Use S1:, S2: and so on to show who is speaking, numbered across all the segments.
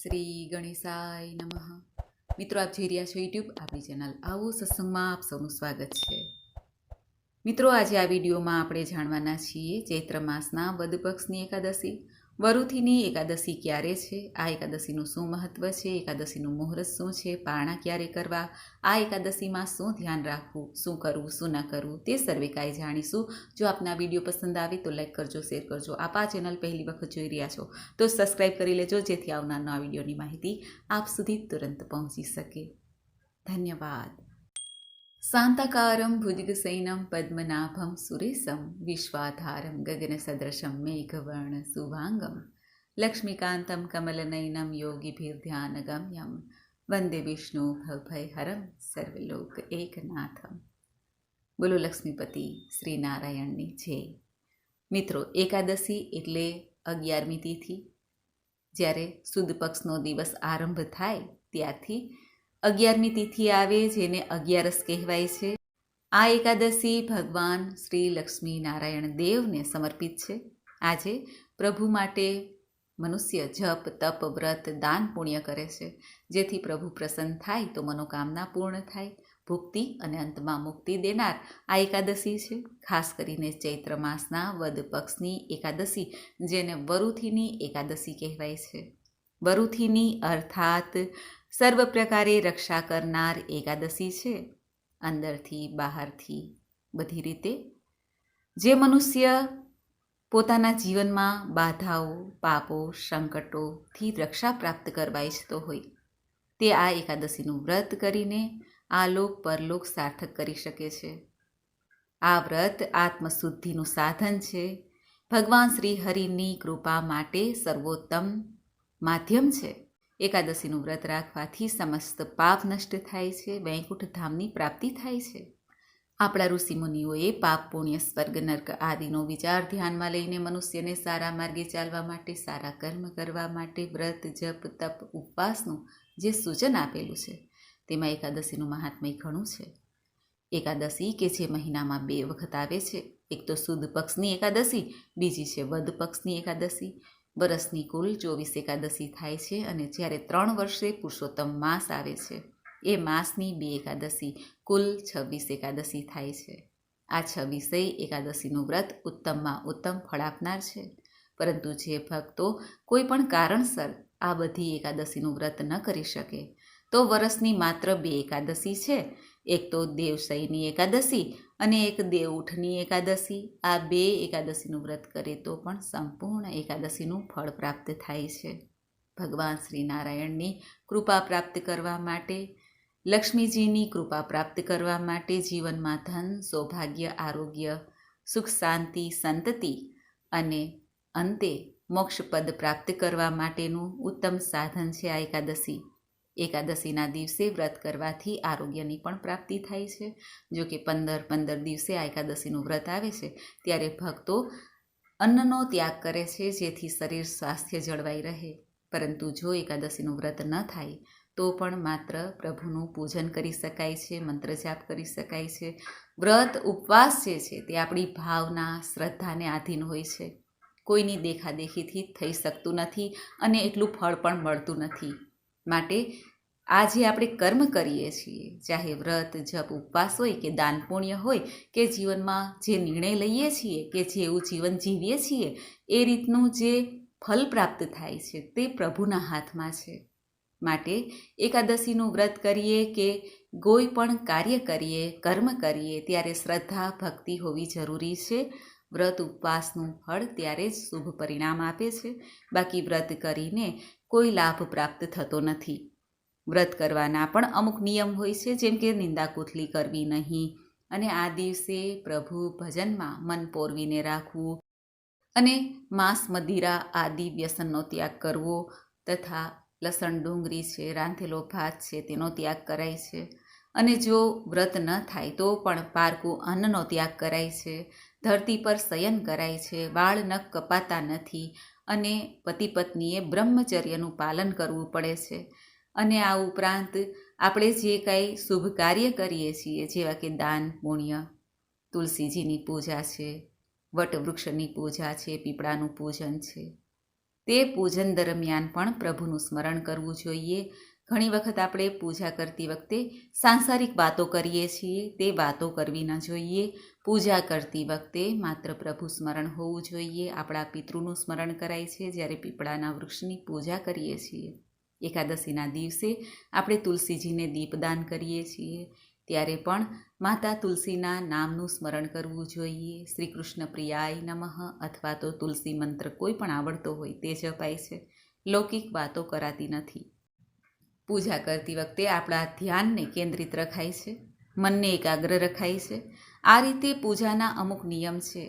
S1: શ્રી ગણેશાય નમઃ. મિત્રો, આપ જોઈ રહ્યા છો યુટ્યુબ આપણી ચેનલ આવો સત્સંગમાં આપ સૌનું સ્વાગત છે. મિત્રો, આજે આ વિડીયોમાં આપણે જાણવાના છીએ ચૈત્ર માસના વદ પક્ષની એકાદશી. વરુથીની એકાદશી ક્યારે છે? આ એકાદશીનું શું મહત્વ છે? એકાદશીનું મુહૂર્ત શું છે? પારણા ક્યારે કરવા? આ એકાદશીમાં શું ધ્યાન રાખવું? શું કરવું? શું ન કરવું? તે સર્વે કાંઈ જાણીશું. જો આપના વીડિયો પસંદ આવે તો લાઈક કરજો, શેર કરજો. આપ આ ચેનલ પહેલી વખત જોઈ રહ્યા છો તો સબસ્ક્રાઈબ કરી લેજો જેથી આવનાર નવા વિડીયોની માહિતી આપ સુધી તુરંત પહોંચી શકે. ધન્યવાદ. શાંતાકારમ ભુજગસૈનમ પદ્મનાભમ સુરેશમ વિશ્વાધારમ ગગનસદૃશમ મેઘવર્ણ શુભાંગમ લક્ષ્મીકાંતમ કમલનયનમ યોગીભીર્ધ્યાનગમ્યમ વંદે વિષ્ણુ ભવભયહરમ સર્વલોક એકનાથમ બોલો લક્ષ્મીપતિ શ્રી નારાયણની જય મિત્રો એકાદશી એટલે અગિયારમી તિથિ. જ્યારે સુદ પક્ષનો દિવસ આરંભ થાય ત્યારથી અગિયારમી તિથિ આવે, જેને અગિયારસ કહેવાય છે. આ એકાદશી ભગવાન શ્રી લક્ષ્મી નારાયણ દેવને સમર્પિત છે. આજે પ્રભુ માટે મનુષ્ય જપ, તપ, વ્રત, દાન પુણ્ય કરે છે. જેથી પ્રભુ પ્રસન્ન થાય તો મનોકામના પૂર્ણ થાય. ભુક્તિ અને અંતમાં મુક્તિ દેનાર આ એકાદશી છે. ખાસ કરીને ચૈત્ર માસના વદ પક્ષની એકાદશી, જેને વરુથીની એકાદશી કહેવાય છે. વરુથીની અર્થાત સર્વ પ્રકારે રક્ષા કરનાર એકાદશી છે. અંદરથી બહારથી બધી રીતે જે મનુષ્ય પોતાના જીવનમાં બાધાઓ, પાપો, સંકટોથી રક્ષા પ્રાપ્ત કરવા ઈચ્છતો હોય, તે આ એકાદશીનું વ્રત કરીને આ લોક પરલોક સાર્થક કરી શકે છે. આ વ્રત આત્મશુદ્ધિનું સાધન છે. ભગવાન શ્રી હરિની કૃપા માટે સર્વોત્તમ માધ્યમ છે. એકાદશીનું વ્રત રાખવાથી સમસ્ત પાપ નષ્ટ થાય છે, વૈકુંઠ ધામની પ્રાપ્તિ થાય છે. આપણા ઋષિમુનિઓએ પાપ, પુણ્ય, સ્વર્ગ, નર્ક આદિનો વિચાર ધ્યાનમાં લઈને મનુષ્યને સારા માર્ગે ચાલવા માટે, સારા કર્મ કરવા માટે વ્રત, જપ, તપ, ઉપવાસનું જે સૂચન આપેલું છે, તેમાં એકાદશીનું મહાત્મય ઘણું છે. એકાદશી કે જે મહિનામાં બે વખત આવે છે, એક તો સુદ પક્ષની એકાદશી, બીજી છે વદ પક્ષની એકાદશી વરસની કુલ ચોવીસ એકાદશી થાય છે અને જ્યારે ત્રણ વર્ષે પુરુષોત્તમ માસ આવે છે, એ માસની બે એકાદશી કુલ છવ્વીસ એકાદશી થાય છે. આ છવ્વીસેય એકાદશીનું વ્રત ઉત્તમમાં ઉત્તમ ફળ આપનાર છે. પરંતુ જે ભક્તો કોઈ પણ કારણસર આ બધી એકાદશીનું વ્રત ન કરી શકે, તો વરસની માત્ર બે એકાદશી છે એક તો દેવશયની એકાદશી અને એક દેવઉઠની એકાદશી. આ બે એકાદશીનું વ્રત કરે તો પણ સંપૂર્ણ એકાદશીનું ફળ પ્રાપ્ત થાય છે. ભગવાન શ્રી નારાયણની કૃપા પ્રાપ્ત કરવા માટે, લક્ષ્મીજીની કૃપા પ્રાપ્ત કરવા માટે જીવનમાં ધન, સૌભાગ્ય, આરોગ્ય, સુખ, શાંતિ, સંતતિ અને અંતે મોક્ષપદ પ્રાપ્ત કરવા માટેનું ઉત્તમ સાધન છે આ એકાદશી. એકાદશીના દિવસે વ્રત કરવાથી આરોગ્યની પણ પ્રાપ્તિ થાય છે. જો કે પંદર પંદર દિવસે આ એકાદશીનું વ્રત આવે છે, ત્યારે ભક્તો અન્નનો ત્યાગ કરે છે, જેથી શરીર સ્વાસ્થ્ય જળવાઈ રહે. પરંતુ જો એકાદશીનું વ્રત ન થાય, તો પણ માત્ર પ્રભુનું પૂજન કરી શકાય છે, મંત્ર જાપ કરી શકાય છે. વ્રત ઉપવાસ જે છે, તે આપણી ભાવના, શ્રદ્ધાને આધીન હોય છે. કોઈની દેખાદેખીથી થઈ શકતું નથી અને એટલું ફળ પણ મળતું નથી. માટે આ જે આપણે કર્મ કરીએ છીએ. ચાહે વ્રત, જપ, ઉપવાસ હોય કે દાન પુણ્ય હોય કે જીવનમાં જે નિર્ણય લઈએ છીએ કે જેવું જીવન જીવીએ છીએ, એ રીતનું જે ફલ પ્રાપ્ત થાય છે તે પ્રભુના હાથમાં છે. માટે એકાદશીનું વ્રત કરીએ કે કોઈ પણ કાર્ય કરીએ, કર્મ કરીએ, ત્યારે શ્રદ્ધા, ભક્તિ હોવી જરૂરી છે. વ્રત ઉપવાસનું ફળ ત્યારે જ શુભ પરિણામ આપે છે. બાકી વ્રત કરીને કોઈ લાભ પ્રાપ્ત થતો નથી. વ્રત કરવાના પણ અમુક નિયમ હોય છે, જેમ કે નિંદા કરવી નહીં અને આ દિવસે પ્રભુ ભજનમાં મન પોરવીને રાખવું અને માંસ, મદિરા આદિ વ્યસનનો ત્યાગ કરવો તથા લસણ, ડુંગળી છે, રાંધેલો ભાત છે તેનો ત્યાગ કરાય છે. અને જો વ્રત ન થાય તો પણ પારકું અન્નનો ત્યાગ કરાય છે. ધરતી પર શયન કરાય છે, વાળ નખ કપાતા નથી અને પતિ પત્નીએ બ્રહ્મચર્યનું પાલન કરવું પડે છે. અને આ ઉપરાંત આપણે જે કાંઈ શુભ કાર્ય કરીએ છીએ, જેવા કે દાન, પુણ્ય, તુલસીજીની પૂજા છે, વટવૃક્ષની પૂજા છે, પીપળાનું પૂજન છે. તે પૂજન દરમિયાન પણ પ્રભુનું સ્મરણ કરવું જોઈએ. ઘણી વખત આપણે પૂજા કરતી વખતે સાંસારિક વાતો કરીએ છીએ, તે વાતો કરવી ન જોઈએ. પૂજા કરતી વખતે માત્ર પ્રભુ સ્મરણ હોવું જોઈએ. આપણા પિતૃનું સ્મરણ કરાય છે. જ્યારે પીપળાના વૃક્ષની પૂજા કરીએ છીએ. એકાદશીના દિવસે આપણે તુલસીજીને દીપદાન કરીએ છીએ. ત્યારે પણ માતા તુલસીના નામનું સ્મરણ કરવું જોઈએ. શ્રી કૃષ્ણ પ્રિયાય નમઃ અથવા તો તુલસી મંત્ર કોઈ પણ આવડતો હોય તે જપાય છે. લૌકિક વાતો કરાતી નથી. પૂજા કરતી વખતે આપણા ધ્યાનને કેન્દ્રિત રખાય છે. મનને એકાગ્ર રખાય છે. આ રીતે પૂજાના અમુક નિયમ છે.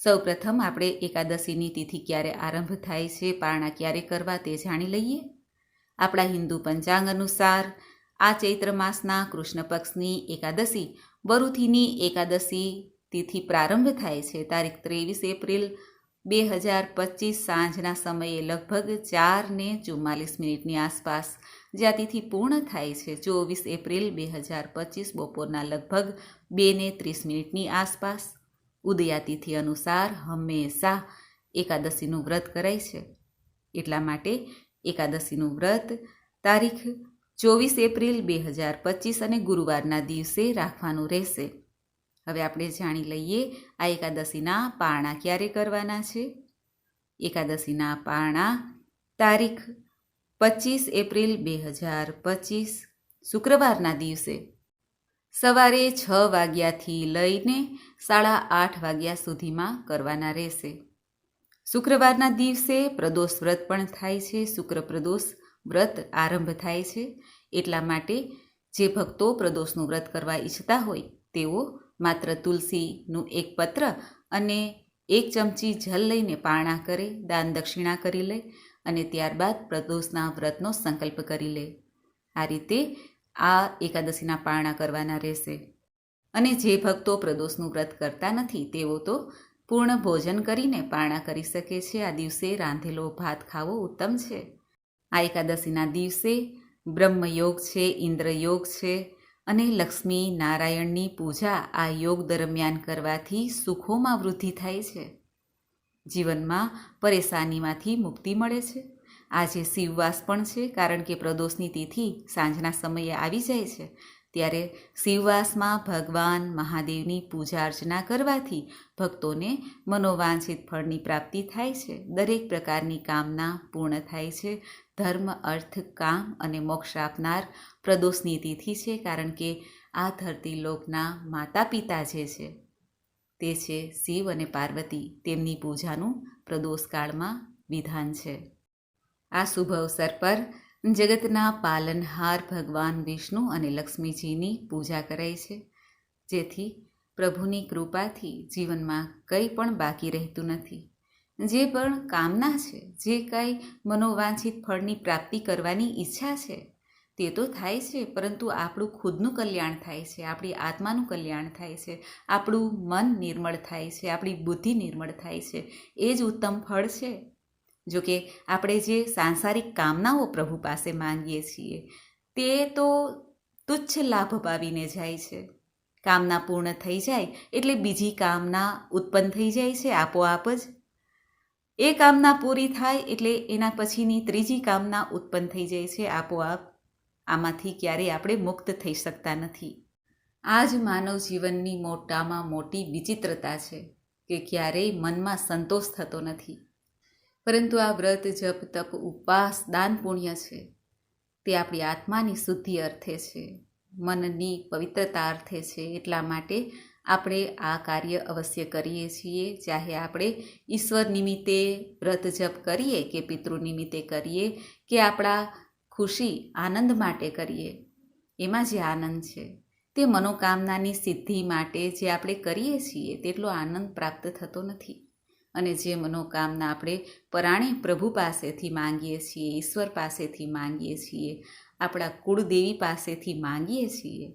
S1: સૌપ્રથમ આપણે એકાદશીની તિથિ ક્યારે આરંભ થાય છે, પારણા ક્યારે કરવા તે જાણી લઈએ. આપણા હિન્દુ પંચાંગ અનુસાર આ ચૈત્ર માસના કૃષ્ણ પક્ષની એકાદશી, વરુથીની એકાદશી તિથિ પ્રારંભ થાય છે. તારીખ ત્રેવીસ એપ્રિલ બે હજાર પચીસ સાંજના સમયે લગભગ ચાર ને ચુમ્માલીસ મિનિટની આસપાસ જ્યાં તિથિ પૂર્ણ થાય છે. ચોવીસ એપ્રિલ બે હજાર પચીસ બપોરના લગભગ બે ને ત્રીસ મિનિટની આસપાસ ઉદયાતિથિ અનુસાર હંમેશા એકાદશીનું વ્રત કરાય છે. એટલા માટે એકાદશીનું વ્રત તારીખ ચોવીસ એપ્રિલ બે હજાર પચીસ અને ગુરુવારના દિવસે રાખવાનું રહેશે. હવે આપણે જાણી લઈએ આ એકાદશીના પારણા ક્યારે કરવાના છે. એકાદશીના પારણા તારીખ પચીસ એપ્રિલ બે હજાર પચીસ, શુક્રવારના દિવસે. સવારે છ વાગ્યાથી લઈને સાડા આઠ વાગ્યા સુધીમાં કરવાના રહેશે. શુક્રવારના દિવસે પ્રદોષ વ્રત પણ થાય છે. શુક્ર પ્રદોષ વ્રત આરંભ થાય છે. એટલા માટે જે ભક્તો પ્રદોષનું વ્રત કરવા ઈચ્છતા હોય, તેઓ માત્ર તુલસીનું એક પત્ર અને એક ચમચી જલ લઈને પારણા કરે, દાન દક્ષિણા કરી લે અને ત્યારબાદ પ્રદોષના વ્રતનો સંકલ્પ કરી લે. આ રીતે આ એકાદશીના પારણા કરવાના રહેશે. અને જે ભક્તો પ્રદોષનું વ્રત કરતા નથી, તેઓ તો પૂર્ણ ભોજન કરીને પારણા કરી શકે છે. આ દિવસે રાંધેલો ભાત ખાવો ઉત્તમ છે. આ એકાદશીના દિવસે બ્રહ્મયોગ છે, ઇન્દ્રયોગ છે અને લક્ષ્મી નારાયણની પૂજા આ યોગ દરમિયાન કરવાથી સુખોમાં વૃદ્ધિ થાય છે. જીવનમાં પરેશાનીમાંથી મુક્તિ મળે છે. આજે શિવવાસ પણ છે, કારણ કે પ્રદોષની તિથિ સાંજના સમયે આવી જાય છે. ત્યારે શિવવાસમાં ભગવાન મહાદેવની પૂજા અર્ચના કરવાથી ભક્તોને મનોવાંછિત ફળની પ્રાપ્તિ થાય છે. દરેક પ્રકારની કામના પૂર્ણ થાય છે. ધર્મ, અર્થ, કામ અને મોક્ષ આપનાર પ્રદોષની તિથિ છે, કારણ કે આ ધરતી લોકના માતા પિતા જે છે તે છે શિવ અને પાર્વતી તેમની પૂજાનું પ્રદોષકાળમાં વિધાન છે. આ શુભ અવસર પર જગતના પાલનહાર ભગવાન વિષ્ણુ અને લક્ષ્મીજીની પૂજા કરાય છે. જેથી પ્રભુની કૃપાથી જીવનમાં કંઈ પણ બાકી રહેતું નથી. જે પણ કામના છે, જે કાંઈ મનોવાંછિત ફળની પ્રાપ્તિ કરવાની ઈચ્છા છે તે તો થાય છે, પરંતુ આપણું ખુદનું કલ્યાણ થાય છે, આપણી આત્માનું કલ્યાણ થાય છે, આપણું મન નિર્મળ થાય છે, આપણી બુદ્ધિ નિર્મળ થાય છે, એ જ ઉત્તમ ફળ છે. જો કે આપણે જે સાંસારિક કામનાઓ પ્રભુ પાસે માંગીએ છીએ, તે તો તુચ્છ લાભ પાવીને જાય છે. કામના પૂર્ણ થઈ જાય એટલે બીજી કામના ઉત્પન્ન થઈ જાય છે આપોઆપ જ. એ કામના પૂરી થાય એટલે એના પછીની ત્રીજી કામના ઉત્પન્ન થઈ જાય છે આપોઆપ. આમાંથી ક્યારેય આપણે મુક્ત થઈ શકતા નથી. આ જ માનવ જીવનની મોટામાં મોટી વિચિત્રતા છે કે ક્યારેય મનમાં સંતોષ થતો નથી. પરંતુ આ વ્રત, જપ, તપ, ઉપવાસ, દાન પુણ્ય છે. તે આપણી આત્માની શુદ્ધિ અર્થે છે. મનની પવિત્રતા અર્થે છે. એટલા માટે આપણે આ કાર્ય અવશ્ય કરીએ છીએ. ચાહે આપણે ઈશ્વર નિમિત્તે વ્રત, જપ કરીએ કે પિતૃ નિમિત્તે કરીએ કે આપણા ખુશી, આનંદ માટે કરીએ. એમાં જે આનંદ છે, તે મનોકામનાની સિદ્ધિ માટે જે આપણે કરીએ છીએ, તેટલો આનંદ પ્રાપ્ત થતો નથી. અને જે મનોકામના આપણે પરાણે પ્રભુ પાસેથી માંગીએ છીએ, ઈશ્વર પાસેથી માંગીએ છીએ, આપણા કુળદેવી પાસેથી માંગીએ છીએ,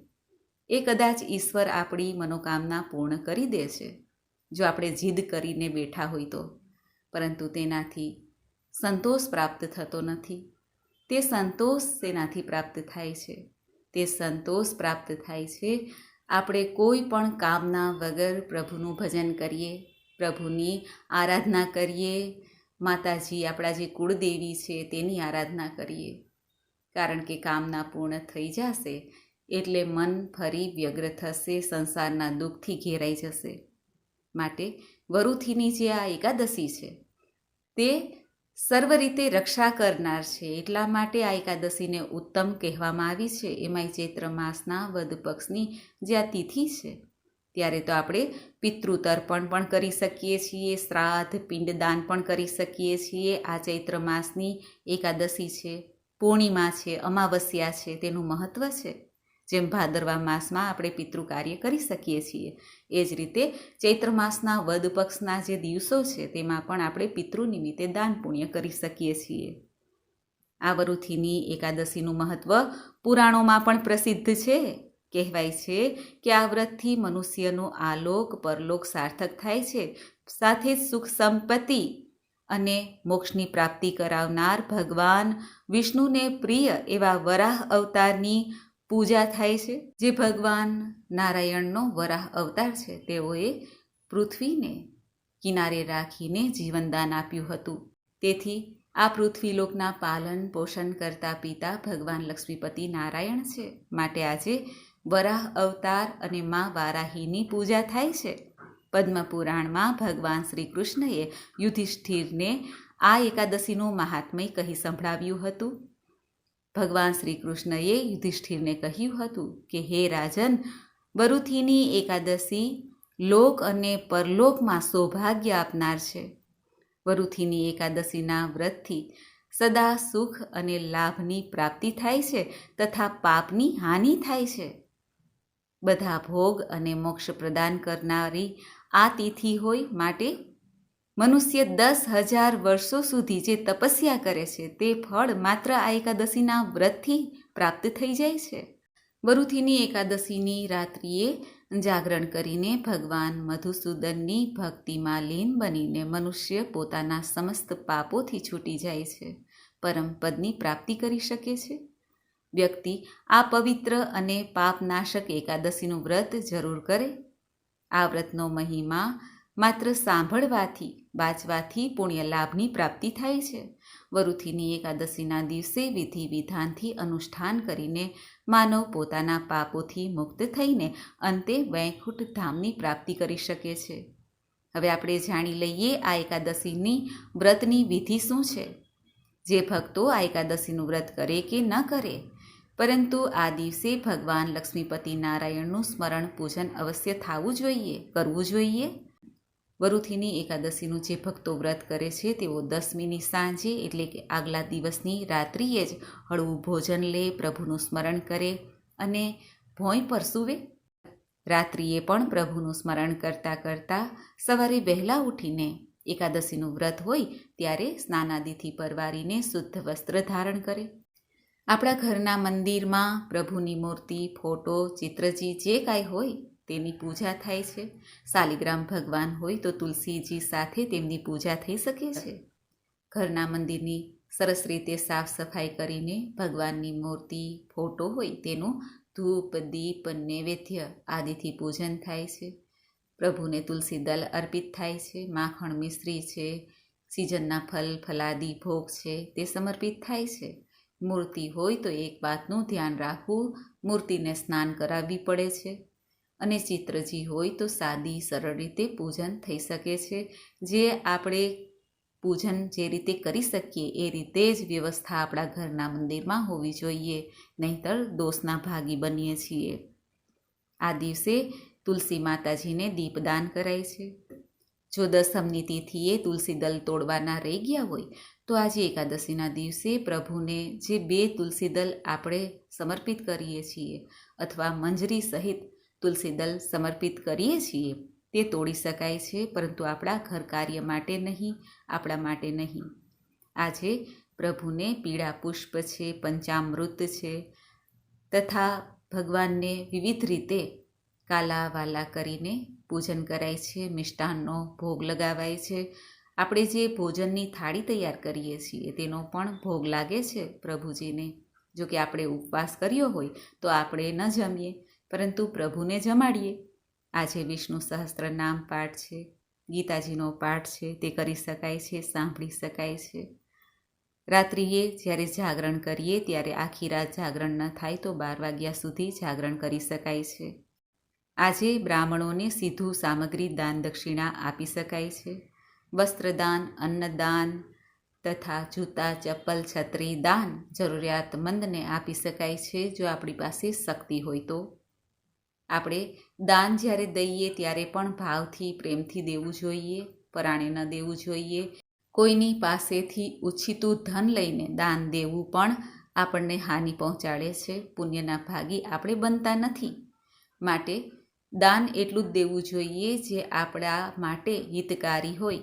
S1: એ કદાચ ઈશ્વર આપણી મનોકામના પૂર્ણ કરી દે છે, જો આપણે જીદ કરીને બેઠા હોય તો. પરંતુ તેનાથી સંતોષ પ્રાપ્ત થતો નથી. તે સંતોષ તેનાથી પ્રાપ્ત થાય છે. તે સંતોષ પ્રાપ્ત થાય છે. આપણે કોઈ પણ કામના વગર પ્રભુનું ભજન કરીએ, પ્રભુની આરાધના કરીએ, માતાજી આપણા જે કુળદેવી છે તેની આરાધના કરીએ. કારણ કે કામના પૂર્ણ થઈ જશે, એટલે મન ફરી વ્યગ્ર થશે, સંસારના દુઃખથી ઘેરાઈ જશે. માટે વરુથીની જે આ એકાદશી છે, તે સર્વ રીતે રક્ષા કરનાર છે. એટલા માટે આ એકાદશીને ઉત્તમ કહેવામાં આવી છે. એમાંય ચૈત્ર માસના વદ પક્ષની જે આ તિથિ છે, ત્યારે તો આપણે પિતૃતર્પણ પણ કરી શકીએ છીએ, શ્રાદ્ધ, પિંડદાન પણ કરી શકીએ છીએ. આ ચૈત્ર માસની એકાદશી છે, પૂર્ણિમા છે, અમાવસ્યા છે, તેનું મહત્ત્વ છે. જેમ ભાદરવા માસમાં આપણે પિતૃ કાર્ય કરી શકીએ છીએ. એ જ રીતે ચૈત્ર માસના વદ પક્ષના જે દિવસો છે, તેમાં પણ આપણે પિતૃ નિમિત્તે દાન પુણ્ય કરી શકીએ છીએ. આ વરુથીની એકાદશીનું મહત્ત્વ પુરાણોમાં પણ પ્રસિદ્ધ છે. કહેવાય છે કે આ વ્રતથી મનુષ્યનો આલોક, પરલોક સાર્થક થાય છે. સાથે સુખ સંપત્તિ અને મોક્ષની પ્રાપ્તિ કરાવનાર ભગવાન વિષ્ણુને પ્રિય એવા વરાહ અવતારની પૂજા થાય છે. જે ભગવાન નારાયણનો વરાહ અવતાર છે, તેઓએ પૃથ્વીને કિનારે રાખીને જીવનદાન આપ્યું હતું. તેથી આ પૃથ્વીલોકના પાલન પોષણ કરતા પિતા ભગવાન લક્ષ્મીપતિ નારાયણ છે. માટે આજે વરાહ અવતાર અને મા વારાહીની પૂજા થાય છે. પદ્મપુરાણમાં ભગવાન શ્રી કૃષ્ણએ યુધિષ્ઠિરને આ એકાદશીનું મહાત્મય કહી સંભળાવ્યું હતું. ભગવાન શ્રી કૃષ્ણએ યુધિષ્ઠિરને કહ્યું હતું કે, હે રાજન બરુથીની એકાદશી લોક અને પરલોકમાં સૌભાગ્ય આપનાર છે. વરુથીની એકાદશીના વ્રતથી સદા સુખ અને લાભની પ્રાપ્તિ થાય છે તથા પાપની હાનિ થાય છે. બધા ભોગ અને મોક્ષ પ્રદાન કરનારી આ તિથિ હોય માટે મનુષ્ય દસ હજાર વર્ષો સુધી જે તપસ્યા કરે છે, તે ફળ માત્ર આ એકાદશીના વ્રતથી પ્રાપ્ત થઈ જાય છે. વરુથીની એકાદશીની રાત્રિએ જાગરણ કરીને ભગવાન મધુસૂદનની ભક્તિમાં લીન બનીને મનુષ્ય પોતાના સમસ્ત પાપોથી છૂટી જાય છે, પરમ પદની પ્રાપ્તિ કરી શકે છે. વ્યક્તિ આ પવિત્ર અને પાપનાશક એકાદશીનું વ્રત જરૂર કરે. આ વ્રતનો મહિમા માત્ર સાંભળવાથી, વાંચવાથી પુણ્ય લાભની પ્રાપ્તિ થાય છે. વરુથીની એકાદશીના દિવસે વિધિ વિધાનથી અનુષ્ઠાન કરીને માનવ પોતાના પાપોથી મુક્ત થઈને અંતે વૈકુંઠ ધામની પ્રાપ્તિ કરી શકે છે. હવે આપણે જાણી લઈએ આ એકાદશીની વ્રતની વિધિ શું છે. જે ભક્તો આ એકાદશીનું વ્રત કરે કે ન કરે? પરંતુ આ દિવસે ભગવાન લક્ષ્મીપતિ નારાયણનું સ્મરણ પૂજન અવશ્ય થવું જોઈએ, કરવું જોઈએ. વરુથીની એકાદશીનું જે ભક્તો વ્રત કરે છે, તેઓ દસમીની સાંજે એટલે કે આગલા દિવસની રાત્રિએ જ હળવું ભોજન લે, પ્રભુનું સ્મરણ કરે અને ભોંય પર સૂવે. રાત્રિએ પણ પ્રભુનું સ્મરણ કરતાં કરતાં સવારે વહેલા ઉઠીને એકાદશીનું વ્રત હોય ત્યારે સ્નાનાદિથી પરવારીને શુદ્ધ વસ્ત્ર ધારણ કરે. આપણા ઘરના મંદિરમાં પ્રભુની મૂર્તિ, ફોટો, ચિત્રજી જે કાંઈ હોય તેની પૂજા થાય છે. શાલિગ્રામ ભગવાન હોય તો તુલસીજી સાથે તેમની પૂજા થઈ શકે છે. ઘરના મંદિરની સરસ રીતે સાફ સફાઈ કરીને ભગવાનની મૂર્તિ, ફોટો હોય તેનું ધૂપ, દીપ, નૈવેદ્ય આદિથી પૂજન થાય છે. પ્રભુને તુલસી દલ અર્પિત થાય છે. માખણ મિશ્રી છે. સિઝનના ફલ, ફલાદી ભોગ છે તે સમર્પિત થાય છે. મૂર્તિ હોય તો એક વાતનું ધ્યાન રાખવું. મૂર્તિને સ્નાન કરાવવી પડે છે. અને ચિત્રજી હોય તો સાદી, સરળ રીતે પૂજન થઈ શકે છે. જે આપણે પૂજન જે રીતે કરી શકીએ, એ રીતે જ વ્યવસ્થા આપણા ઘરના મંદિરમાં હોવી જોઈએ. નહીંતર દોષના ભાગી બનીએ છીએ. આ દિવસે તુલસી માતાજીને દીપદાન કરાય છે. જો દસમની તિથિએ તુલસી દલ તોડવાના રહી ગયા હોય, તો આજે એકાદશીના દિવસે પ્રભુને જે બે તુલસી દલ આપણે સમર્પિત કરીએ છીએ, અથવા મંજરી સહિત તુલસી દલ સમર્પિત કરીએ છીએ. તે તોડી શકાય છે, પરંતુ આપણા ઘર કાર્ય માટે નહીં, આપણા માટે નહીં. આજે પ્રભુને પીળા પુષ્પ છે, પંચામૃત છે, તથા ભગવાનને વિવિધ રીતે કાલા વાલા કરીને પૂજન કરાય છે, મિષ્ટાનનો ભોગ લગાવાય છે. આપણે જે ભોજનની થાળી તૈયાર કરીએ છીએ, તેનો પણ ભોગ લાગે છે પ્રભુજીને. જો કે આપણે ઉપવાસ કર્યો હોય, તો આપણે ન જમીએ. પરંતુ પ્રભુને જમાડીએ. આજે વિષ્ણુ સહસ્ત્ર નામ પાઠ છે. ગીતાજીનો પાઠ છે. તે કરી શકાય છે, સાંભળી શકાય છે. રાત્રિએ જ્યારે જાગરણ કરીએ, ત્યારે આખી રાત જાગરણ ન થાય તો બાર વાગ્યા સુધી જાગરણ કરી શકાય છે. આજે બ્રાહ્મણોને સીધું સામગ્રી દાન દક્ષિણા આપી શકાય છે. વસ્ત્રદાન, અન્નદાન તથા જૂતા, ચપ્પલ, છત્રી, દાન જરૂરિયાતમંદને આપી શકાય છે. જો આપણી પાસે શક્તિ હોય તો આપણે દાન જ્યારે દઈએ ત્યારે પણ ભાવથી, પ્રેમથી દેવું જોઈએ, પરાણે ન દેવું જોઈએ. કોઈની પાસેથી ઉછીતું ધન લઈને દાન દેવું પણ આપણને હાનિ પહોંચાડે છે, પુણ્યના ભાગી આપણે બનતા નથી. માટે દાન એટલું જ દેવું જોઈએ જે આપણા માટે હિતકારી હોય.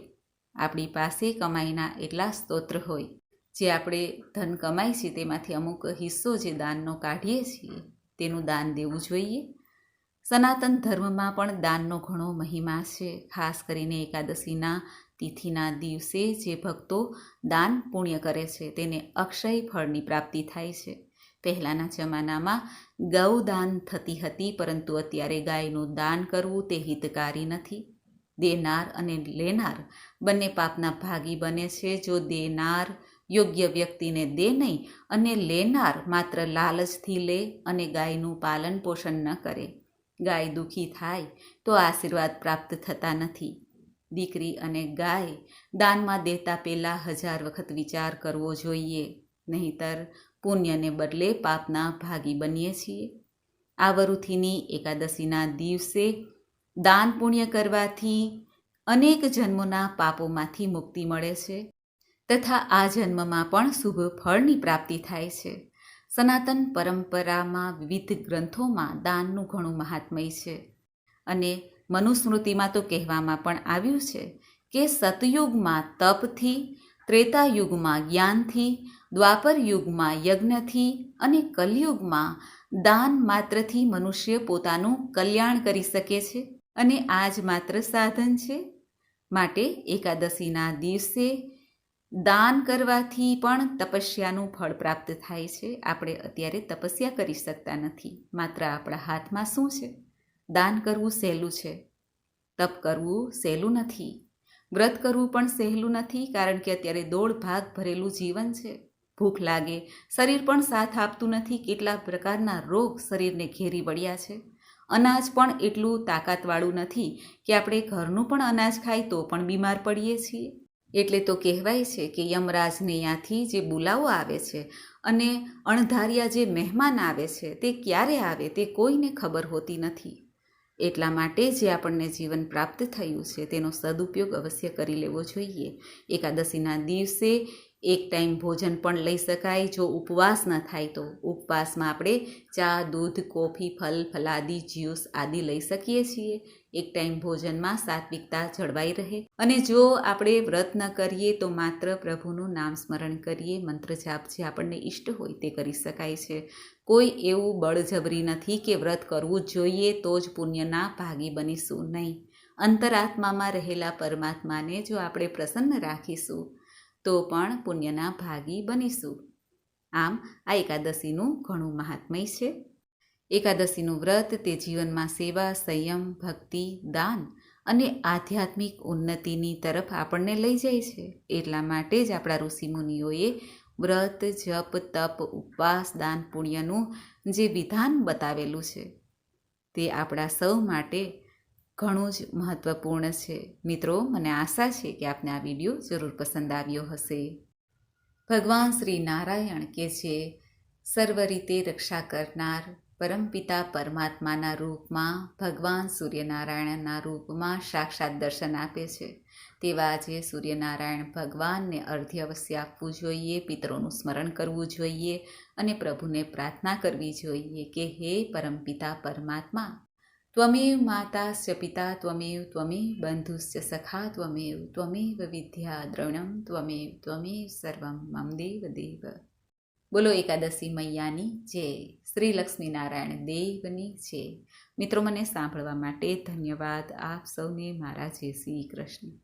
S1: આપણી પાસે કમાઈના એટલા સ્તોત્ર હોય. જે આપણે ધન કમાય છે તેમાંથી અમુક હિસ્સો જે દાનનો કાઢીએ છીએ, તેનું દાન દેવું જોઈએ. સનાતન ધર્મમાં પણ દાનનો ઘણો મહિમા છે. ખાસ કરીને એકાદશીના તિથિના દિવસે જે ભક્તો દાન પુણ્ય કરે છે, તેને અક્ષય ફળની પ્રાપ્તિ થાય છે. પહેલાંના જમાનામાં ગૌદાન થતી હતી, પરંતુ અત્યારે ગાયનું દાન કરવું તે હિતકારી નથી. દેનાર અને લેનાર બંને પાપના ભાગી બને છે. જો દેનાર યોગ્ય વ્યક્તિને દે નહીં અને લેનાર માત્ર લાલચથી લે અને ગાયનું પાલન પોષણ ન કરે ગાય દુઃખી થાય, તો આશીર્વાદ પ્રાપ્ત થતા નથી. દીકરી અને ગાય દાનમાં દેતા પહેલાં હજાર વખત વિચાર કરવો જોઈએ, નહીતર પુણ્યને બદલે પાપના ભાગી બનીએ છીએ. આ વરુથીની એકાદશીના દિવસે દાન પુણ્ય કરવાથી અનેક જન્મોના પાપોમાંથી મુક્તિ મળે છે, તથા આ જન્મમાં પણ શુભ ફળની પ્રાપ્તિ થાય છે. સનાતન પરંપરામાં વિવિધ ગ્રંથોમાં દાનનું ઘણું મહાત્મય છે. અને મનુસ્મૃતિમાં તો કહેવામાં પણ આવ્યું છે કે સતયુગમાં તપથી, ત્રેતાયુગમાં જ્ઞાનથી દ્વાપર યુગમાં યજ્ઞથી અને કલયુગમાં દાન માત્રથી મનુષ્ય પોતાનું કલ્યાણ કરી શકે છે અને આ જ માત્ર સાધન છે. માટે એકાદશીના દિવસે દાન કરવાથી પણ તપસ્યાનું ફળ પ્રાપ્ત થાય છે. આપણે અત્યારે તપસ્યા કરી શકતા નથી. માત્ર આપણા હાથમાં શું છે? દાન કરવું સહેલું છે. તપ કરવું સહેલું નથી. વ્રત કરવું પણ સહેલું નથી, કારણ કે અત્યારે દોડ ભાગ ભરેલું જીવન છે. ભૂખ લાગે, શરીર પણ સાથ આપતું નથી. કેટલા પ્રકારના રોગ શરીરને ઘેરી વળ્યા છે. અનાજ પણ એટલું તાકાતવાળું નથી કે આપણે ઘરનું પણ અનાજ ખાઈ તો પણ બીમાર પડીએ છીએ. એટલે તો કહેવાય છે કે યમરાજને ત્યાંથી જે બોલાવો આવે છે અને અણધાર્યા જે મહેમાન આવે છે તે ક્યારે આવે તે કોઈને ખબર હોતી નથી. એટલા માટે જે આપણને જીવન પ્રાપ્ત થયું છે તેનો સદુપયોગ અવશ્ય કરી લેવો જોઈએ. એકાદશીના દિવસે એક ટાઈમ ભોજન પણ લઈ શકાય. જો ઉપવાસ ન થાય તો ઉપવાસમાં આપણે ચા, દૂધ, કોફી, ફલ, ફલાદી, જ્યુસ આદિ લઈ શકીએ છીએ. એક ટાઈમ ભોજનમાં સાત્વિકતા જળવાઈ રહે. અને જો આપણે વ્રત ન કરીએ તો માત્ર પ્રભુનું નામ સ્મરણ કરીએ, મંત્ર જાપ જે આપણને ઈષ્ટ હોય તે કરી શકાય છે. કોઈ એવું બળજબરી નથી કે વ્રત કરવું જોઈએ તો જ પુણ્યના ભાગી બનીશું નહીં. અંતરાત્મામાં રહેલા પરમાત્માને જો આપણે પ્રસન્ન રાખીશું, તો પણ પુણ્યના ભાગી બનીશું. આમ આ એકાદશીનું ઘણું મહાત્મય છે. એકાદશીનું વ્રત, તે જીવનમાં સેવા, સંયમ, ભક્તિ, દાન અને આધ્યાત્મિક ઉન્નતિની તરફ આપણને લઈ જાય છે. એટલા માટે જ આપણા ઋષિમુનિઓએ વ્રત, જપ, તપ, ઉપવાસ, દાન પુણ્યનું જે વિધાન બતાવેલું છે, તે આપણા સૌ માટે ઘણું જ મહત્ત્વપૂર્ણ છે. મિત્રો, મને આશા છે કે આપને આ વીડિયો જરૂર પસંદ આવ્યો હશે. ભગવાન શ્રી નારાયણ કે જે સર્વ રીતે રક્ષા કરનાર પરમપિતા પરમાત્માના રૂપમાં, ભગવાન સૂર્યનારાયણના રૂપમાં સાક્ષાત દર્શન આપે છે. તેવા આજે સૂર્યનારાયણ ભગવાનને અર્ધ્ય અવશ્ય આપવું જોઈએ, પિતરોનું સ્મરણ કરવું જોઈએ અને પ્રભુને પ્રાર્થના કરવી જોઈએ કે હે પરમપિતા પરમાત્મા, ત્વમેવ માતાશ્ચ પિતા, ત્વમેવ ત્વમેવ બંધુશ્ચ સખા, ત્વમેવ ત્વમેવ વિદ્યા દ્રવણમ ત્વમેવ ત્વમેવ સર્વમ, મમ દેવ દેવ. બોલો એકાદશી મૈયાની જય શ્રી લક્ષ્મીનારાયણ દેવની જય મિત્રો, મને સાંભળવા માટે ધન્યવાદ. આપ સૌને મારા જય શ્રી કૃષ્ણ.